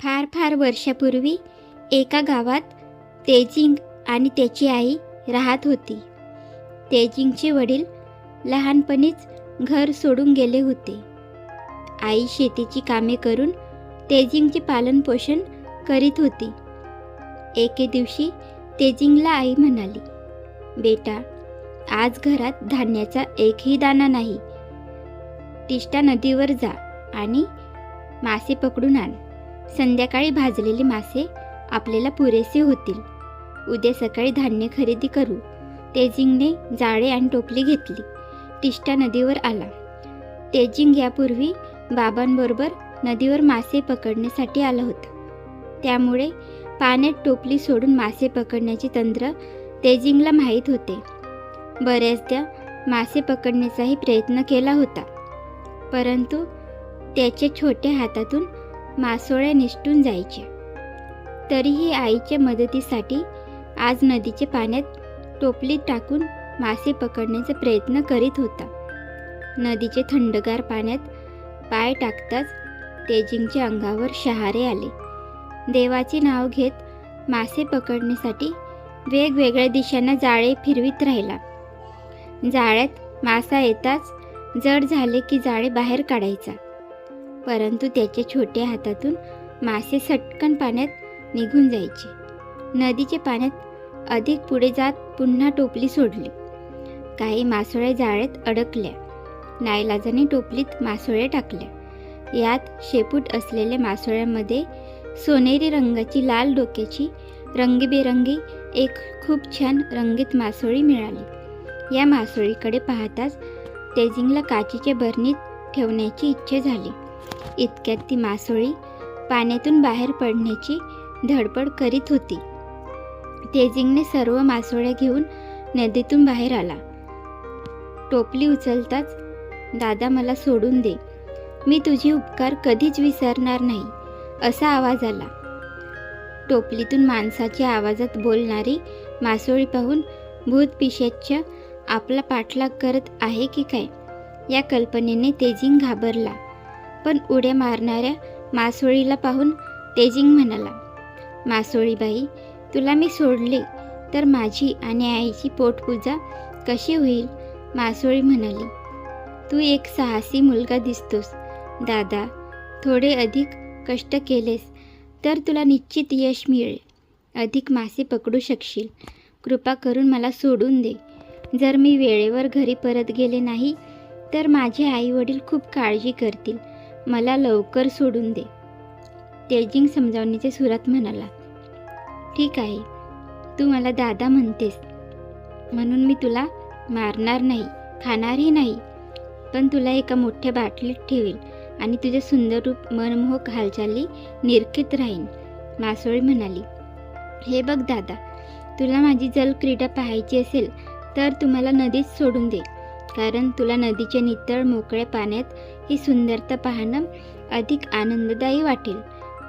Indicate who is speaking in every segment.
Speaker 1: फार फार वर्षापूर्वी एका गावात तेजिंग आणि त्याची आई राहत होती. तेजिंगचे वडील लहानपणीच घर सोडून गेले होते. आई शेतीची कामे करून तेजिंगचे पालनपोषण करीत होती. एके दिवशी तेजिंगला आई म्हणाली बेटा आज घरात धान्याचा एकही दाणा नाही. तिष्टा नदीवर जा आणि मासे पकडून आण. संध्याकाळी भाजलेले मासे आपल्याला पुरेसे होतील. उद्या सकाळी धान्य खरेदी करू. तेजिंगने जाळे आणि टोपली घेतली. तिष्ठा नदीवर आला. तेजिंग यापूर्वी बाबांबरोबर नदीवर मासे पकडण्यासाठी आला होता. त्यामुळे पाण्यात टोपली सोडून मासे पकडण्याचे तंत्र तेजिंगला माहीत होते. बऱ्याचदा मासे पकडण्याचाही प्रयत्न केला होता. परंतु त्याच्या छोट्या हातातून मासोळ्या निसटून जायचे. तरीही आईच्या मदतीसाठी आज नदीच्या पाण्यात टोपलीत टाकून मासे पकडण्याचा प्रयत्न करीत होता. नदीचे थंडगार पाण्यात पाय टाकताच तेजिंगच्या अंगावर शहारे आले. देवाचे नाव घेत मासे पकडण्यासाठी वेगवेगळ्या दिशांना जाळे फिरवीत राहिला. जाळ्यात मासा येताच जड झाले की जाळे बाहेर काढायचा. परंतु त्याच्या छोट्या हातातून मासे सटकन पाण्यात निघून जायचे. नदीच्या पाण्यात अधिक पुढे जात पुन्हा टोपली सोडली. काही मासोळ्या जाळ्यात अडकल्या. नाईलाजाने टोपलीत मासोळ्या टाकल्या. यात शेपूट असलेल्या मासोळ्यामध्ये सोनेरी रंगाची लाल डोक्याची रंगीबेरंगी एक खूप छान रंगीत मासोळी मिळाली. या मासोळीकडे पाहताच तेजिंगला काचीच्या बरणीत ठेवण्याची इच्छा झाली. इतक्यात ती मासोळी पाण्यातून बाहेर पडण्याची धडपड करीत होती. तेजिंगने सर्व मासोळ्या घेऊन नदीतून बाहेर आला. टोपली उचलताच दादा मला सोडून दे. मी तुझे उपकार कधीच विसरणार नाही असा आवाज आला. टोपलीतून माणसाच्या आवाजात बोलणारी मासोळी पाहून भूत पिशेच आपला पाठलाग करत आहे की काय? या कल्पनेने तेजिंग घाबरला. पण उड्या मारणाऱ्या मासोळीला पाहून तेजिंग म्हणाला मासोळीबाई तुला मी सोडले तर माझी आणि आईची पोटपूजा कशी होईल? मासोळी म्हणाली तू एक साहसी मुलगा दिसतोस. दादा थोडे अधिक कष्ट केलेस तर तुला निश्चित यश मिळेल. अधिक मासे पकडू शकशील. कृपा करून मला सोडून दे. जर मी वेळेवर घरी परत गेले नाही तर माझे आई वडील खूप काळजी करतील. मला लवकर सोडून दे. तेजिंग समजावण्याच्या सुरात म्हणाला ठीक आहे तू मला दादा म्हणतेस. म्हणून मी तुला मारणार नाही खाणारही नाही. पण तुला एका मोठ्या बाटलीत ठेवेल आणि तुझे सुंदर रूप मनमोहक हालचाली निरखित राहीन मासोळी म्हणाली. हे बघ दादा तुला माझी जलक्रीडा पाहायची असेल तर तुम्हाला नदीत सोडून दे. कारण तुला नदीच्या नितळ मोकळ्या पाण्यात ही सुंदरता पाहणं अधिक आनंददायी वाटेल.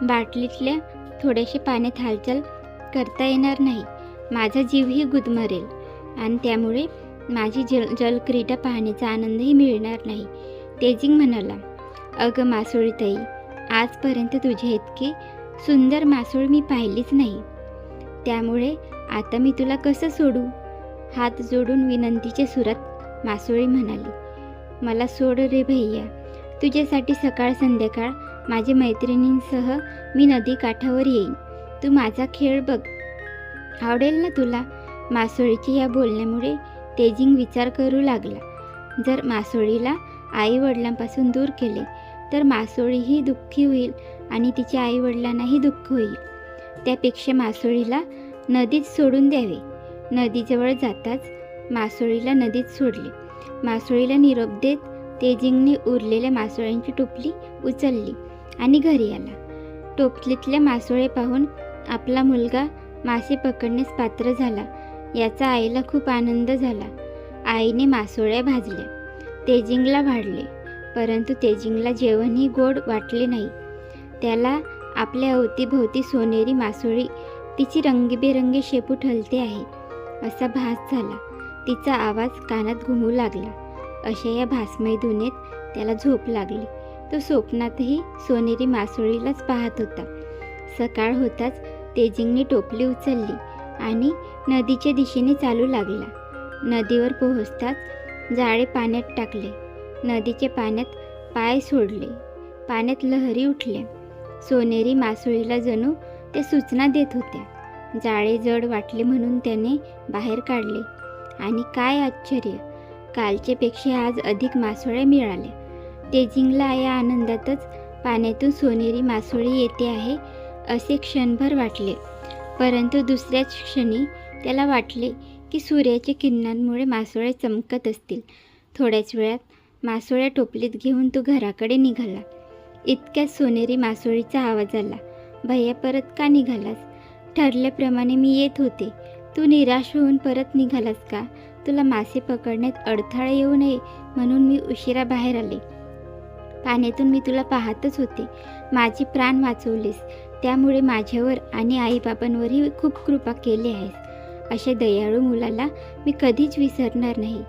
Speaker 1: बाटलीतल्या थोड्याशा पाण्यात हालचाल करता येणार नाही. माझा जीवही गुदमरेल आणि त्यामुळे माझी जल जलक्रीडा पाहण्याचा आनंदही मिळणार नाही. तेजिंग म्हणाला अगं मासोळीताई आजपर्यंत तुझ्या इतकी सुंदर मासोळ मी पाहिलीच नाही. त्यामुळे आता मी तुला कसं सोडू? हात जोडून विनंतीच्या सुरात मासोळी म्हणाली मला सोड रे भैया. तुझ्यासाठी सकाळ संध्याकाळ माझ्या मैत्रिणींसह मी नदी काठावर येईन. तू माझा खेळ बघ. आवडेल ना तुला? मासोळीचे या बोलण्यामुळे तेजिंग विचार करू लागला. जर मासोळीला आई वडिलांपासून दूर केले तर मासोळीही दुःखी होईल आणि तिच्या आई वडिलांनाही दुःख होईल. त्यापेक्षा मासोळीला नदीत सोडून द्यावे. नदीजवळ जाताच मासोळीला नदीत सोडले. मासोळीला निरोप देत तेजिंगने उरलेल्या मासोळ्यांची टोपली उचलली आणि घरी आला. टोपलीतले मासोळे पाहून आपला मुलगा मासे पकडण्यास पात्र झाला. याचा आईला खूप आनंद झाला. आईने मासोळ्या भाजल्या. तेजिंगला वाढले परंतु तेजिंगला जेवणही गोड वाटले नाही. त्याला आपल्या अवतीभोवती सोनेरी मासोळी तिची रंगीबेरंगी शेपूट हलते आहे असा भास झाला. तिचा आवाज कानात घुमू लागला. अशा या भासमय धुनेत त्याला झोप लागली. तो स्वप्नातही सोनेरी मासोळीलाच पाहत होता. सकाळ होताच तेजिंगने टोपली उचलली आणि नदीच्या दिशेने चालू लागला. नदीवर पोहोचताच जाळे पाण्यात टाकले. नदीच्या पाण्यात पाय सोडले. पाण्यात लहरी उठल्या. सोनेरी मासोळीला जणू त्या सूचना देत होत्या. जाळे जड वाटले म्हणून त्याने बाहेर काढले. आणि काय आश्चर्य! कालचेपेक्षा आज अधिक मासोळ्या मिळाल्या तेजिंगला या आनंदातच पाण्यातून सोनेरी मासोळी येते आहे असे क्षणभर वाटले. परंतु दुसऱ्याच क्षणी त्याला वाटले की सूर्याच्या किरणांमुळे मासोळ्या चमकत असतील. थोड्याच वेळात मासोळ्या टोपलीत घेऊन तो घराकडे निघाला. इतक्यात सोनेरी मासोळीचा आवाज आला भैया परत का निघालास? ठरल्याप्रमाणे मी येत होते. तू निराश होऊन परत निघालास का? तुला मासे पकडण्यात अडथळा येऊ नये म्हणून मी उशिरा बाहेर आले. पाण्यातून मी तुला पाहतच होते. माझे प्राण वाचवलेस. त्यामुळे माझ्यावर आणि आईबाबांवरही खूप कृपा केली आहेस. अशा दयाळू मुलाला मी कधीच विसरणार नाही.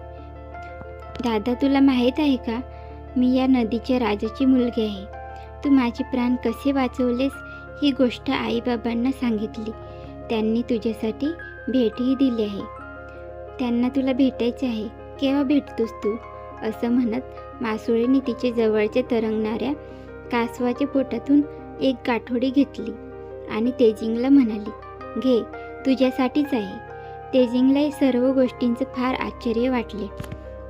Speaker 1: दादा तुला माहीत आहे का? मी या नदीच्या राजाची मुलगी आहे. तू माझे प्राण कसे वाचवलेस ही गोष्ट आईबाबांना सांगितली. त्यांनी तुझ्यासाठी भेटही दिली आहे. त्यांना तुला भेटायचे आहे केव्हा भेटतोस तू? असं म्हणत मासुळीने तिचे जवळच्या तरंगणाऱ्या कासवाच्या पोटातून एक गाठोडी घेतली आणि तेजिंगला म्हणाली घे तुझ्यासाठीच आहे. तेजिंगला सर्व गोष्टींचं फार आश्चर्य वाटले.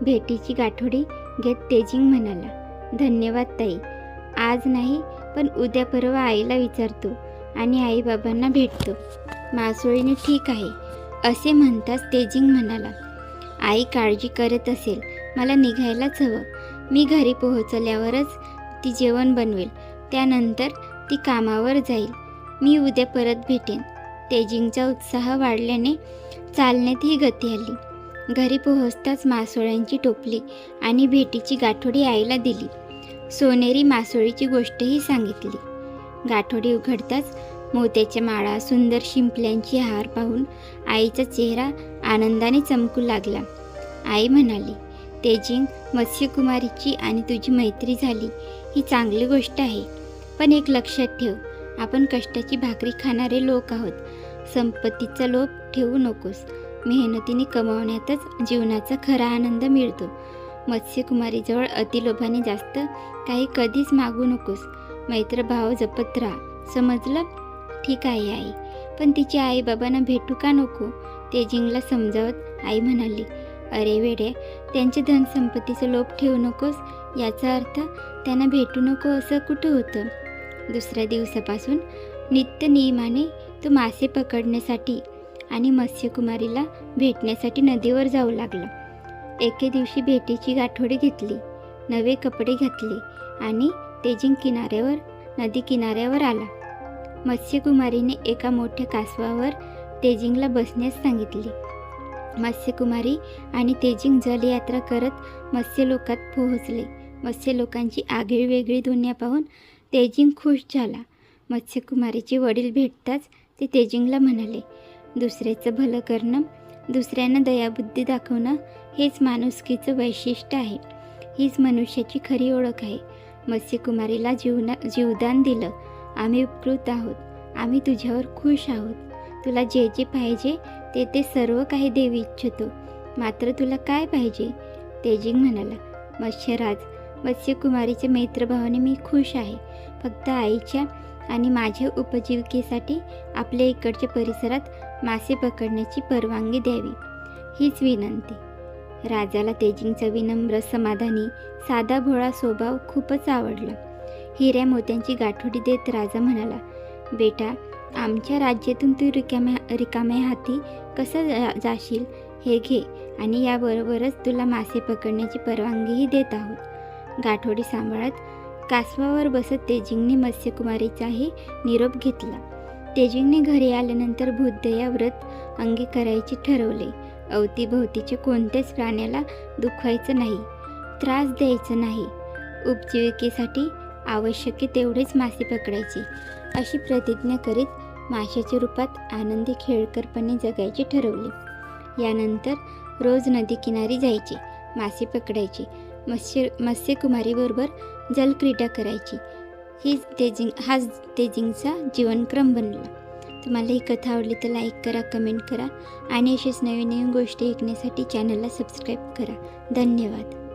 Speaker 1: भेटीची गाठोडी घेत तेजिंग म्हणाला धन्यवाद ताई आज नाही पण उद्या परवा आईला विचारतो आणि आईबाबांना भेटतो. मासोळीने ठीक आहे असे म्हणताच तेजिंग म्हणाला आई काळजी करत असेल मला निघायलाच हवं. मी घरी पोहोचल्यावरच ती जेवण बनवेल. त्यानंतर ती कामावर जाईल. मी उद्या परत भेटेन. तेजिंगचा उत्साह वाढल्याने चालण्यातही गती आली. घरी पोहोचताच मासोळ्यांची टोपली आणि भेटीची गाठोडी आईला दिली. सोनेरी मासोळीची गोष्टही सांगितली. गाठोडी उघडताच मोत्याच्या माळा सुंदर शिंपल्यांची हार पाहून आईचा चेहरा आनंदाने चमकू लागला. आई म्हणाली तेजिंग मत्स्यकुमारीची आणि तुझी मैत्री झाली ही चांगली गोष्ट आहे. पण एक लक्षात ठेव आपण कष्टाची भाकरी खाणारे लोक आहोत. संपत्तीचा लोभ ठेवू नकोस. मेहनतीने कमावण्यातच जीवनाचा खरा आनंद मिळतो. मत्स्यकुमारीजवळ अतिलोभाने जास्त काही कधीच मागू नकोस. मैत्रभाव जपत राहा. समजलं? ठीक आहे आई. पण तिच्या आईबाबांना भेटू का नको? तेजिंगला समजावत आई म्हणाली अरे वेड्या त्यांच्या धनसंपत्तीचं लोभ ठेवू नकोस. याचा अर्थ त्यांना भेटू नको असं कुठं होतं? दुसऱ्या दिवसापासून नित्य नियमाने तो मासे पकडण्यासाठी आणि मत्स्यकुमारीला भेटण्यासाठी नदीवर जाऊ लागला. एके दिवशी भेटीची गाठोडी घेतली नवे कपडे घातले आणि तेजिंग किनाऱ्यावर नदी किनाऱ्यावर आला. मत्स्यकुमारीने एका मोठ्या कासवावर तेजिंगला बसण्यास सांगितले. मत्स्यकुमारी आणि तेजिंग जलयात्रा करत मत्स्यलोकात पोहोचले. मत्स्यलोकांची आगळीवेगळी दुनिया पाहून तेजिंग खुश झाला. मत्स्यकुमारीचे वडील भेटताच ते तेजिंगला म्हणाले दुसऱ्याचं भलं करणं दुसऱ्यांना दयाबुद्धी दाखवणं हेच माणुसकीचं वैशिष्ट्य आहे. हीच मनुष्याची खरी ओळख आहे. मत्स्यकुमारीला जीवना जीवदान दिलं. आम्ही उपकृत आहोत. आम्ही तुझ्यावर खुश आहोत. तुला जे जे पाहिजे ते ते सर्व काही देऊ इच्छितो. मात्र तुला काय पाहिजे? तेजिंग म्हणाला. मत्स्यराज मत्स्यकुमारीच्या मैत्रभावाने मी खुश आहे. फक्त आईच्या आणि माझ्या उपजीविकेसाठी आपल्या इकडच्या परिसरात मासे पकडण्याची परवानगी द्यावी. हीच विनंती. राजाला तेजिंगचा विनम्र समाधानी साधा भोळा स्वभाव खूपच आवडला. हिऱ्या मोत्यांची गाठोडी देत राजा म्हणाला बेटा आमच्या राज्यातून तू रिकाम्या रिकाम्या हाती कसं जा जाशील हे घे आणि याबरोबरच तुला मासे पकडण्याची परवानगीही देत आहोत गाठोडी सांभाळत कासवावर बसत तेजिंगने मत्स्यकुमारीचाही निरोप घेतला. तेजिंगने घरी आल्यानंतर भूतदया व्रत अंगी करायचे ठरवले. अवतीभोवतीचे कोणत्याच प्राण्याला दुखवायचं नाही त्रास द्यायचं नाही. उपजीविकेसाठी आवश्यक तेवढेच मासे पकडायचे. अशी प्रतिज्ञा करीत माशाच्या रूपात आनंदी खेळकरपणे जगायचे ठरवले. यानंतर रोज नदीकिनारी जायचे मासे पकडायचे मत्स्य मत्स्यकुमारीबरोबर जलक्रीडा करायची. हीच तेजिंग हाच तेजिंगचा जीवनक्रम बनला. तुम्हाला ही कथा आवडली तर लाईक करा कमेंट करा आणि अशीच नवीन नवीन गोष्टी ऐकण्यासाठी चॅनलला सबस्क्राईब करा. धन्यवाद.